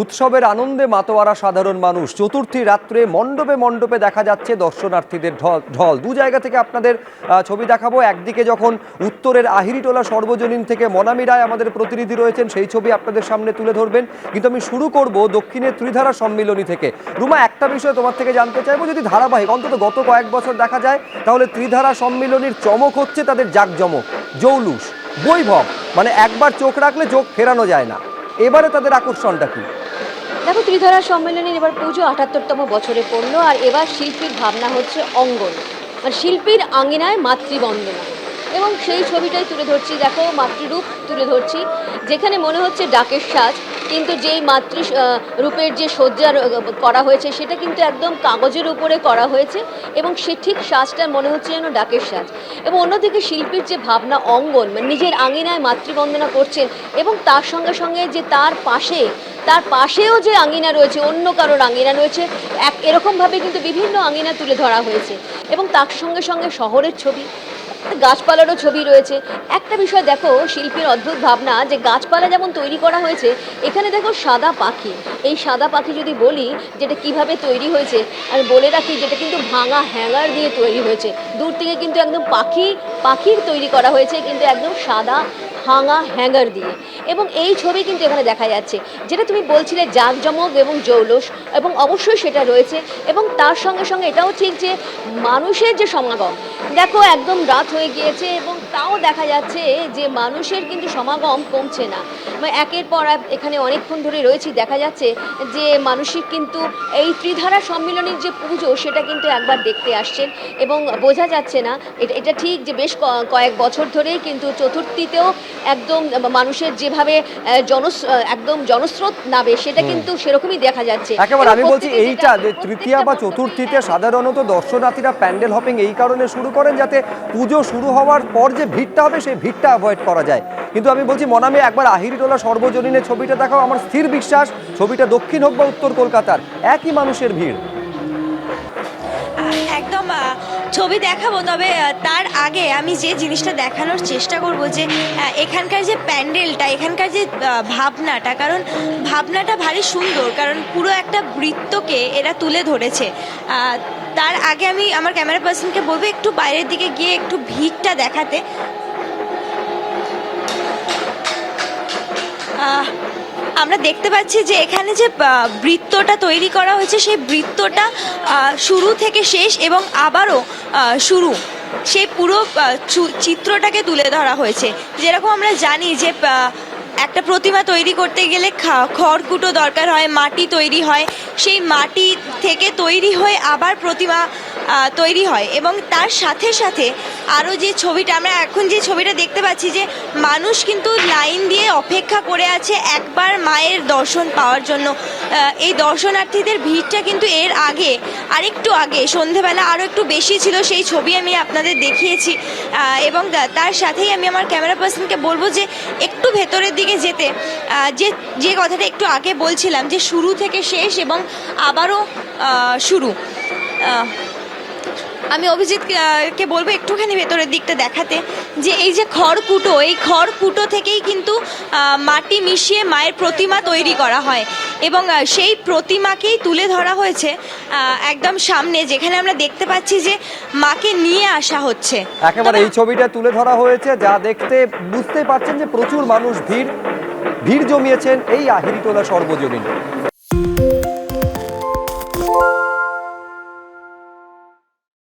উৎসবের আনন্দে মাতোয়ারা সাধারণ মানুষ। চতুর্থী রাত্রে মণ্ডপে মণ্ডপে দেখা যাচ্ছে দর্শনার্থীদের ঢল ঢল। দু জায়গা থেকে আপনাদের ছবি দেখাবো। একদিকে যখন উত্তরের আহিরিটোলা সর্বজনীন থেকে মনামি রায় আমাদের প্রতিনিধি রয়েছেন, সেই ছবি আপনাদের সামনে তুলে ধরবেন। কিন্তু আমি শুরু করব দক্ষিণের ত্রিধারা সম্মিলনী থেকে। রুমা, একটা বিষয় তোমার থেকে জানতে চাইব, যদি ধারাবাহিক, অন্তত গত কয়েক বছর দেখা যায়, তাহলে ত্রিধারা সম্মিলনীর চমক হচ্ছে তাদের জাকজমক, জৌলুস, বৈভব। মানে একবার চোখ রাখলে চোখ ফেরানো যায় না। এবারে তাদের আকর্ষণটা কি? দেখো, ত্রিধারা সম্মেলনের এবার পুজো আটাত্তরতম বছরে পড়ল, আর এবার শিল্পীর ভাবনা হচ্ছে অঙ্গন। মানে শিল্পীর আঙিনায় মাতৃবন্দনা। এবং সেই ছবিটাই তুলে ধরছি, দেখো, মাতৃরূপ তুলে ধরছি, যেখানে মনে হচ্ছে ডাকের সাজ। কিন্তু যেই মাতৃ রূপের যে শয্যা করা হয়েছে, সেটা কিন্তু একদম কাগজের উপরে করা হয়েছে এবং সে ঠিক সাজটা মনে হচ্ছে যেন ডাকের সাজ। এবং অন্যদিকে শিল্পীর যে ভাবনা অঙ্গন মানে নিজের আঙিনায় মাতৃবন্দনা করছেন এবং তার সঙ্গে সঙ্গে যে তার পাশে, তার পাশেও যে আঙিনা রয়েছে, অন্য কারোর আঙিনা রয়েছে, এক এরকমভাবে কিন্তু বিভিন্ন আঙিনা তুলে ধরা হয়েছে। এবং তার সঙ্গে সঙ্গে শহরের ছবি গাছপালারও ছবি রয়েছে। একটা বিষয় দেখো, শিল্পীর অদ্ভুত ভাবনা যে গাছপালা যেমন তৈরি করা হয়েছে, এখানে দেখো সাদা পাখি। এই সাদা পাখি যদি বলি, যেটা কীভাবে তৈরি হয়েছে, আর বলে রাখি যেটা কিন্তু ভাঙা হ্যাঙ্গার দিয়ে তৈরি হয়েছে। দূর থেকে কিন্তু একদম পাখি, পাখির তৈরি করা হয়েছে, কিন্তু একদম সাদা, ভাঙা হ্যাঙ্গার দিয়ে। এবং এই ছবি কিন্তু এখানে দেখা যাচ্ছে, যেটা তুমি বলছিলে জাঁকজমক এবং জৌলস, এবং অবশ্যই সেটা রয়েছে। এবং তার সঙ্গে সঙ্গে এটাও ঠিক যে মানুষের যে সমাগম দেখো একদম রাত হয়ে গিয়েছে এবং তাও দেখা যাচ্ছে যে মানুষের কিন্তু সমাগম কমছে না। একের পর এখানে অনেকক্ষণ ধরে রয়েছি দেখা যাচ্ছে যে মানুষের কিন্তু এই ত্রিধারা সম্মিলনীর যে পুজো সেটা কিন্তু একবার দেখতে আসছেন এবং বোঝা যাচ্ছে না এটা এটা ঠিক যে বেশ কয়েক বছর ধরেই কিন্তু চতুর্থীতেও একদম মানুষের যেভাবে জনস একদম জনস্রোত নাবে সেটা কিন্তু সেরকমই দেখা যাচ্ছে। একেবারে আমি বলছি এইটা যে তৃতীয়া বা চতুর্থীতে সাধারণত দর্শনার্থীরা প্যান্ডেল হপিং এই কারণে শুরু করেন যাতে পুজো শুরু হওয়ার পর যে ভিড়টা হবে, সেই ভিড়টা অ্যাভয়েড করা যায়। কিন্তু আমি বলছি, মনামে একবার আহিরিটোলা সর্বজনীনের ছবিটা দেখাও, আমার স্থির বিশ্বাস, ছবিটা দক্ষিণ হোক বা উত্তর কলকাতার, একই মানুষের ভিড়। ছবি দেখাবো তবে তার আগে আমি যে জিনিসটা দেখানোর চেষ্টা করব যে এখানকার যে প্যান্ডেলটা এখানকার যে ভাবনাটা কারণ ভাবনাটা ভারী সুন্দর কারণ পুরো একটা বৃত্তকে এরা তুলে ধরেছে। তার আগে আমি আমার ক্যামেরা পার্সনকে বলব একটু বাইরের দিকে গিয়ে একটু ভিড়টা দেখাতে। আহ, আমরা দেখতে পাচ্ছি যে এখানে যে বৃত্তটা তৈরি করা হয়েছে, সেই বৃত্তটা শুরু থেকে শেষ এবং আবারও শুরু। সেই পুরো চিত্রটাকে তুলে ধরা হয়েছে। যেরকম আমরা জানি যে একটা প্রতিমা তৈরি করতে গেলে খড়কুটো দরকার হয়, মাটি তৈরি হয়। সেই মাটি থেকে তৈরি হয়ে আবার প্রতিমা তৈরি হয় এবং তার সাথে সাথে আরও যে ছবিটা, আমরা এখন যে ছবিটা দেখতে পাচ্ছি যে মানুষ কিন্তু লাইন দিয়ে অপেক্ষা করে আছে একবার মায়ের দর্শন পাওয়ার জন্য। এই দর্শনার্থীদের ভিড়টা কিন্তু এর আগে, আরেকটু আগে, সন্ধেবেলা আরও একটু বেশি ছিল, সেই ছবি আমি আপনাদের দেখিয়েছি। এবং তার সাথেই আমি আমার ক্যামেরা পার্সনকে বলব যে, একটু ভেতরের দিকে যেতে। যে যে কথাটা একটু আগে বলছিলাম যে, শুরু থেকে শেষ এবং আবারও শুরু। আমি অভিজিৎ কে বলব একটুখানি ভেতরের দিকটা দেখাতে যে এই যে খড়কুটো এই খড়কুটো থেকেই কিন্তু মাটি মিশিয়ে মায়ের প্রতিমা তৈরি করা হয়। এবং সেই প্রতিমাকেই তুলে ধরা হয়েছে একদম সামনে যেখানে আমরা দেখতে পাচ্ছি যে মাকে নিয়ে আসা হচ্ছে। একেবারে এই ছবিটা তুলে ধরা হয়েছে যা দেখতে বুঝতে পারছেন যে প্রচুর মানুষ ভিড় ভিড় জমিয়েছেন এই আহিরিটোলা সর্বজনীন।